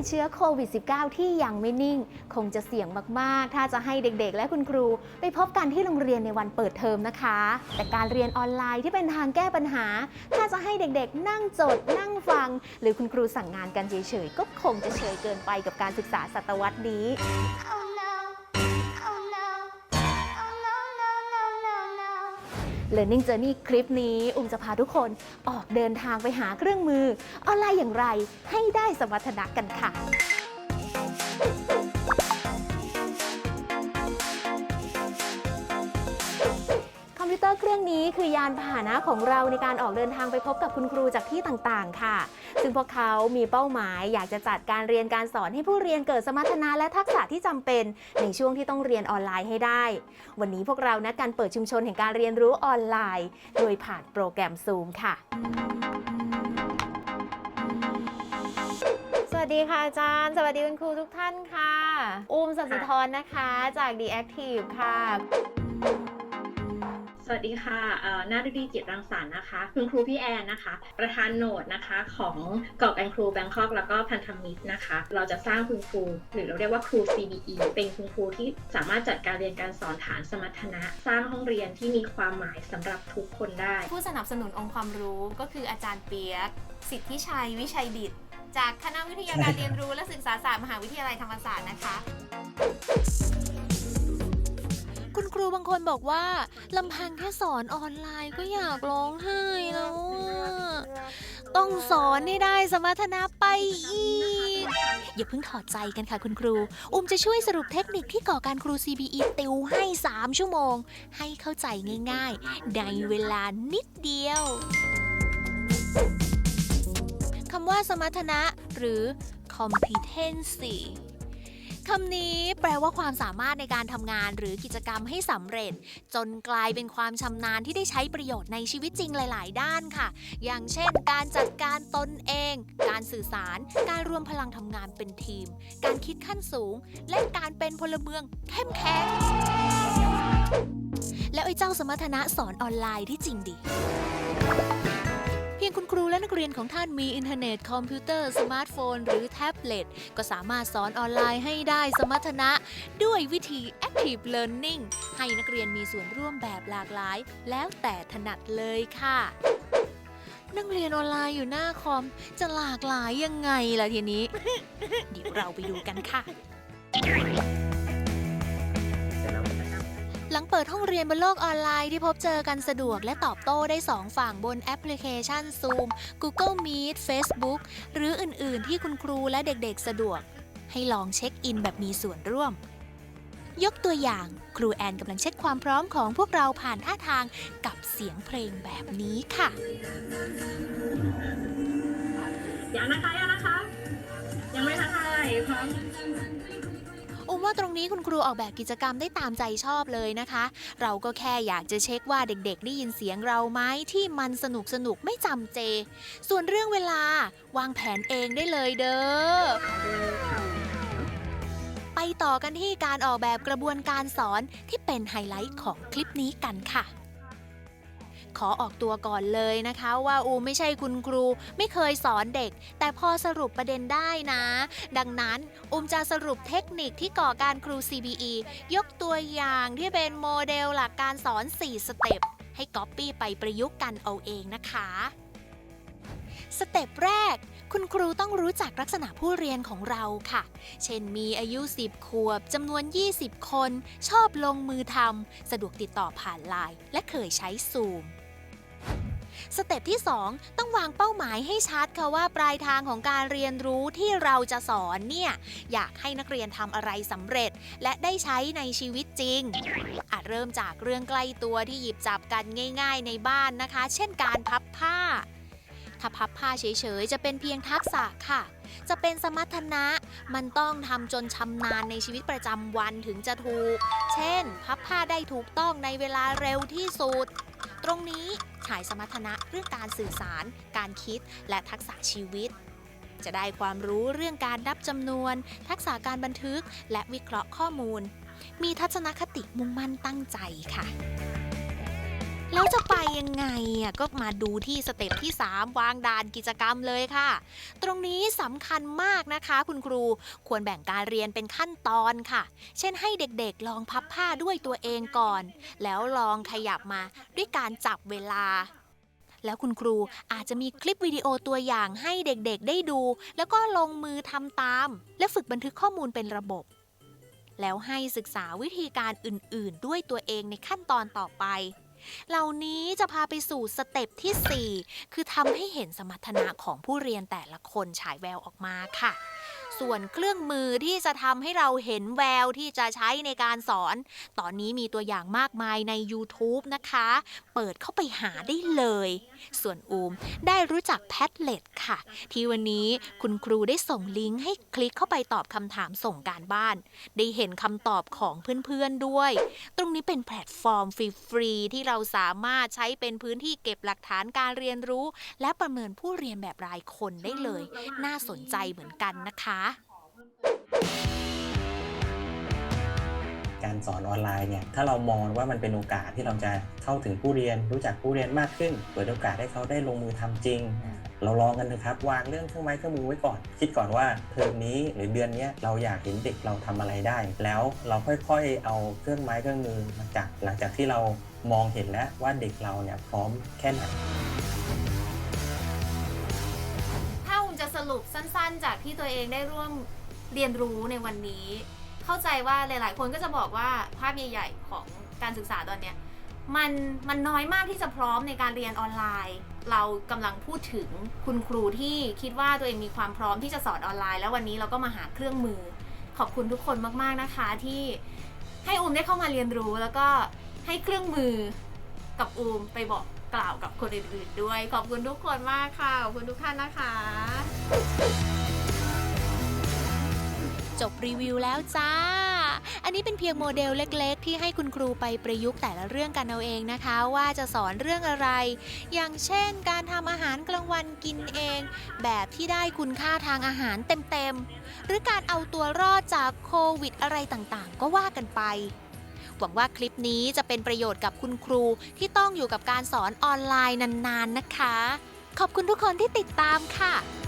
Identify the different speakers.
Speaker 1: ติดเชื้อโควิด -19 ที่ยังไม่นิ่ง คงจะเสี่ยงมาก ๆ ถ้าจะให้เด็กๆ และคุณครู ไปพบกันที่โรงเรียนในวันเปิดเทอมนะคะ แต่การเรียนออนไลน์ที่เป็นทางแก้ปัญหา ถ้าจะให้เด็กๆ นั่งจด นั่งฟัง หรือคุณครูสั่งงานกันเฉยๆ ก็คงจะเฉยเกินไปกับการศึกษาศตวรรษนี้ Learning Journey คลิปนี้ อุ้มจะพาทุกคนออกเดินทางไปหาเครื่องมือออนไลน์อย่างไรให้ได้สมรรถนะกันค่ะ เรื่องนี้คือยานพาหนะของเราในการออกเดินทางไปพบกับคุณครูจากที่ต่างๆ ค่ะ ซึ่งพวกเขามีเป้าหมายอยากจะจัดการเรียนการสอนให้ผู้เรียนเกิดสมรรถนะและทักษะที่จำเป็นในช่วงที่ต้องเรียนออนไลน์ให้ได้ วันนี้พวกเรานัดการเปิดชุมชนแห่งการเรียนรู้ออนไลน์ โดยผ่านโปรแกรม Zoom ค่ะสวัสดีค่ะอาจารย์ สวัสดีคุณครูทุกท่านค่ะ อุ้มสัสิธรนะคะ จาก The Active ค่ะ
Speaker 2: วัสดีค่ะนาฤดีจิตรังสรรค์นะคะ คุณครูพี่แอนนะคะ ประธานโหนดนะคะของกอบการครูแบงคอกแล้วก็พันธมิตรนะคะ เราจะสร้างคุณครู หรือเราเรียกว่าครู CBE เป็นคุณครูที่สามารถจัดการเรียนการสอนฐานสมรรถนะ สร้างห้องเรียนที่มีความหมายสำหรับทุกคนได้
Speaker 1: ผู้สนับสนุนองค์ความรู้ก็คืออาจารย์เปียก สิทธิชัย วิชัยดิต จากคณะวิทยาการเรียนรู้และศึกษาศาสตร์มหาวิทยาลัยธรรมศาสตร์นะคะ คุณครูบางคนบอกว่าลำพังแค่สอนออนไลน์ก็อยากร้องไห้แล้วต้องสอนให้ได้สมรรถนะไปอีก อย่าเพิ่งถอดใจกันค่ะคุณครู อุ้มจะช่วยสรุปเทคนิคที่ก่อการครู CBE ติวให้ 3 ชั่วโมง ให้เข้าใจง่ายๆ ในเวลานิดเดียวคำว่าสมรรถนะหรือ competency คำนี้แปลว่าความสามารถในการทำงานหรือกิจกรรมให้สำเร็จ จนกลายเป็นความชำนาญที่ได้ใช้ประโยชน์ในชีวิตจริงหลาย ๆ ด้านค่ะ อย่างเช่น การจัดการตนเอง การสื่อสาร การรวมพลังทำงานเป็นทีม การคิดขั้นสูง และการเป็นพลเมืองเข้มแข็งแล้วไอ้เจ้าสมรรถนะสอนออนไลน์ที่จริงดิ ยงคุณครูและนักเรียนของท่านมีอินเทอร์เน็ต คอมพิวเตอร์ สมาร์ทโฟน หรือแท็บเล็ต ก็สามารถสอนออนไลน์ให้ได้สมรรถนะ ด้วยวิธี Active Learning ให้นักเรียนมีส่วนร่วมแบบหลากหลาย แล้วแต่ถนัดเลยค่ะนักเรียนออนไลน์อยู่หน้าคอม จะหลากหลายยังไงล่ะทีนี้ เดี๋ยวเราไปดูกันค่ะ หลังเปิดห้องเรียนบนโลกออนไลน์ที่พบเจอกันสะดวกและตอบโต้ได้ 2 ฝั่งบนแอปพลิเคชัน Zoom Google Meet Facebook หรืออื่น ๆ ที่คุณครูและเด็ก ๆ สะดวก ให้ลองเช็คอินแบบมีส่วนร่วม ยกตัวอย่างครูแอนกำลังเช็คความพร้อมของพวกเราผ่านท่าทางกับเสียงเพลงแบบนี้ค่ะ
Speaker 2: ยังนะคะยังนะคะ ยังไม่ทันอะไรพร้อม
Speaker 1: มว่าตรงนี้คุณครูออกแบบกิจกรรมได้ตามใจชอบเลยนะคะ เราก็แค่อยากจะเช็คว่าเด็กๆ ได้ยินเสียงเราไหมที่มันสนุกสนุกไม่จำเจ ส่วนเรื่องเวลาวางแผนเองได้เลยเด้อไปต่อกันที่การออกแบบกระบวนการสอนที่เป็นไฮไลท์ของคลิปนี้กันค่ะ ขอออกตัวก่อนเลยนะคะว่าอูไม่ใช่คุณครู ไม่เคยสอนเด็ก แต่พอสรุปประเด็นได้นะ ดังนั้นอูมจะสรุปเทคนิคที่ก่อการครู CBE ยกตัวอย่างที่เป็นโมเดลหลักการสอน 4 สเต็ปให้ก๊อปปี้ไปประยุกต์กันเอาเองนะคะ สเต็ปแรกคุณครูต้องรู้จักลักษณะผู้เรียนของเราค่ะ เช่นมีอายุ 10 ขวบจำนวน 20 คน ชอบลงมือทำ สะดวกติดต่อผ่านไลน์และเคยใช้ซูม สเต็ปที่ 2 ต้องวางเป้าหมายให้ชัดค่ะว่าปลายทางของการเรียนรู้ที่เราจะสอนเนี่ยอยากให้นักเรียนทำอะไรสำเร็จ และได้ใช้ในชีวิตจริงอาจเริ่มจากเรื่องใกล้ตัวที่หยิบจับกันง่าย ๆ ในบ้านนะคะ เช่นการพับผ้า ถ้าพับผ้าเฉยๆ จะเป็นเพียงทักษะค่ะจะเป็นสมรรถนะ มันต้องทำจนชำนาญในชีวิตประจำวันถึงจะถูก เช่น พับผ้าได้ถูกต้องในเวลาเร็วที่สุด ตรงนี้ฉายสมรรถนะเรื่องการสื่อสาร การคิด และทักษะชีวิต จะได้ความรู้เรื่องการนับจำนวน ทักษะการบันทึก และวิเคราะห์ข้อมูล มีทัศนคติมุ่งมั่นตั้งใจค่ะ แล้วจะไปยังไงอะก็มาดูที่สเต็ปที่ 3 วางดานกิจกรรมเลยค่ะ ตรงนี้สำคัญมากนะคะคุณครูควรแบ่งการเรียนเป็นขั้นตอนค่ะ เช่นให้เด็กๆลองพับผ้าด้วยตัวเองก่อน แล้วลองขยับมาด้วยการจับเวลาแล้วคุณครูอาจจะมีคลิปวิดีโอตัวอย่างให้เด็กๆได้ดู แล้วก็ลงมือทำตาม และฝึกบันทึกข้อมูลเป็นระบบ แล้วให้ศึกษาวิธีการอื่นๆ ด้วยตัวเองในขั้นตอนต่อไป เหล่านี้จะพาไปสู่สเต็ปทีสี่ 4 คือทำให้เห็นสมรรถนะของผู้เรียนแต่ละคนฉายแววออกมาค่ะ ส่วนเครื่องมือที่จะทำให้เราเห็นแววที่จะใช้ในการสอน ตอนนี้มีตัวอย่างมากมายใน YouTube นะคะ เปิดเข้าไปหาได้เลย ส่วนอูมได้รู้จักแพทเล็ตค่ะ ที่วันนี้คุณครูได้ส่งลิงก์ให้คลิกเข้าไปตอบคำถามส่งการบ้าน ได้เห็นคำตอบของเพื่อนๆด้วย ตรงนี้เป็นแพลตฟอร์มฟรีๆที่เราสามารถใช้เป็นพื้นที่เก็บหลักฐานการเรียนรู้ และประเมินผู้เรียนแบบรายคนได้เลย น่าสนใจเหมือนกันนะคะ
Speaker 3: การสอนออนไลน์เนี่ยถ้าเรามองว่ามันเป็นโอกาสที่เราจะเข้าถึงผู้เรียน รู้จักผู้เรียนมากขึ้น เปิดโอกาสให้เขาได้ลงมือทำจริง เราลองกันนะครับ วางเรื่องเครื่องไม้เครื่องมือไว้ก่อน คิดก่อนว่าเทอมนี้หรือเดือนเนี้ยเราอยากเห็นเด็กเราทำอะไรได้ แล้วเราค่อยๆเอาเครื่องไม้เครื่องมือมาจับหลังจากที่เรามองเห็นแล้วว่าเด็กเราเนี่ยพร้อมแค่ไหน
Speaker 4: ถ้าผมจะสรุปสั้นๆ จากที่ตัวเองได้ร่วมเรียนรู้ในวันนี้ เข้าใจว่าหลาย ๆ คนก็จะบอกว่าภาพใหญ่ ๆ ของการศึกษาตอนเนี้ยมันมันน้อยมากที่จะพร้อมในการเรียนออนไลน์ เรากำลังพูดถึงคุณครูที่คิดว่าตัวเองมีความพร้อมที่จะสอนออนไลน์ แล้ววันนี้เราก็มาหาเครื่องมือ ขอบคุณทุกคนมาก ๆ นะคะที่ให้อูมได้เข้ามาเรียนรู้ แล้วก็ให้เครื่องมือกับอูมไปบอกกล่าวกับคนอื่น ๆ ด้วย ขอบคุณทุกคนมากค่ะ ขอบคุณทุกท่านนะคะ
Speaker 1: จบรีวิวแล้วจ้า อันนี้เป็นเพียงโมเดลเล็กๆ ที่ให้คุณครูไปประยุกต์แต่ละเรื่องกันเอาเองนะคะ ว่าจะสอนเรื่องอะไร อย่างเช่น การทำอาหารกลางวันกินเอง แบบที่ได้คุณค่าทางอาหารเต็มๆ หรือการเอาตัวรอดจากโควิดอะไรต่างๆ ก็ว่ากันไปหวังว่าคลิปนี้จะเป็นประโยชน์กับคุณครูที่ต้องอยู่กับการสอนออนไลน์นานๆนะคะ ขอบคุณทุกคนที่ติดตามค่ะ